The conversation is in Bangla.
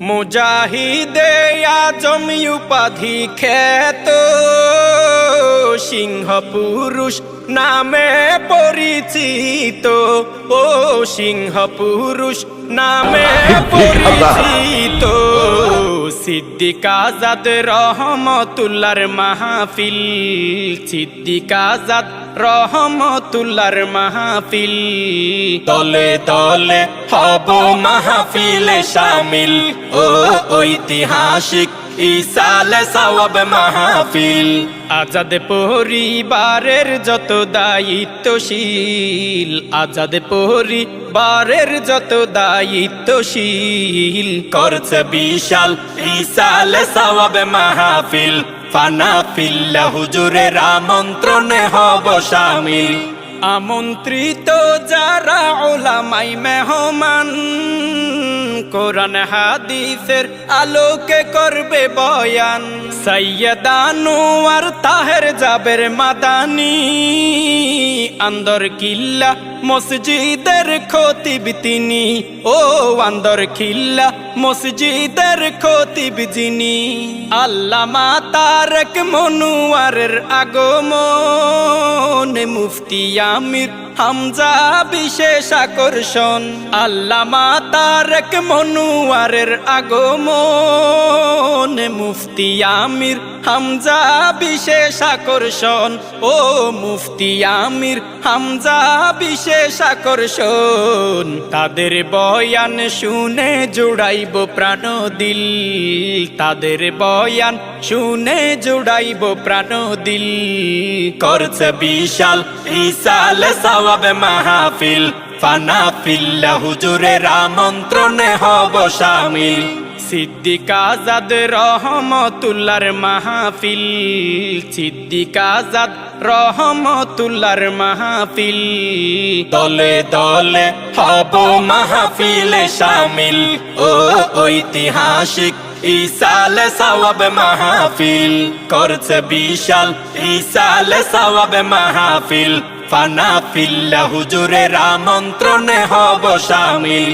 মুজাহিদে আজম উপাধি খ্যাত। সিংহ পুরুষ নামে পরিচিত। ও সিংহ পুরুষ নামে পরিচিত। সিদ্দিক আজাদ রহমতুল্লার মাহফিল সিদ্দিক আজাদ রহমতুল্লার মাহফিল। তলে তলে হব মাহফিলে শামিল ও ঐতিহাসিক ইসাল সওয়াব মাহফিল। আজাদ পরিবারের যত দায়িত্বশীল আজাদ পরিবারের যত দায়িত্বশীল। করছে বিশাল ইসাল সওয়াব মাহফিল। ফানা হুজুরের আমন্ত্রণে হব শামিল আমন্ত্রিত যারা ওলামাই মেহমান। কোরআন হাদিসের আলোকে করবে বয়ান। সৈয়দানুয়ার তাহের জাবের মাদানি। আন্দর কিল্লা মসজিদের খতিব তিনি। ও আন্দর কিল্লা মসজিদের খতিব যিনি। আল্লামা তারক মনুয়ারের আগমন মুফতি আমির হামজা বিশেষ আকর্ষণ আল্লামা তারক মনুয়ারের আগমন। মুফতি আমির, হামজা বিশেষ আকর্ষণ, ও মুফতি আমির, হামজা বিশেষ আকর্ষণ। তাদের বয়ান শুনে জুড়াইব প্রাণ দিল তাদের বয়ান শুনে জুড়াইব প্রাণ দিল। করছে বিশাল ইসাল সওয়াব মাহফিল। ফানা ফিল্লা হুজুরের আমন্ত্রণে হব শামিল সিদ্দিক আজাদ রহমতুল্লার মাহফিল। সিদ্দিক আজাদ রহমতুল্লার মাহফিল। দলে দলে হব মাহফিলে শামিল ও ঐতিহাসিক ইসাল সওয়াব মাহফিল করছে বিশাল। ইসাল সওয়াব মাহফিল ফানা হুজুরের আমন্ত্রণে হব শামিল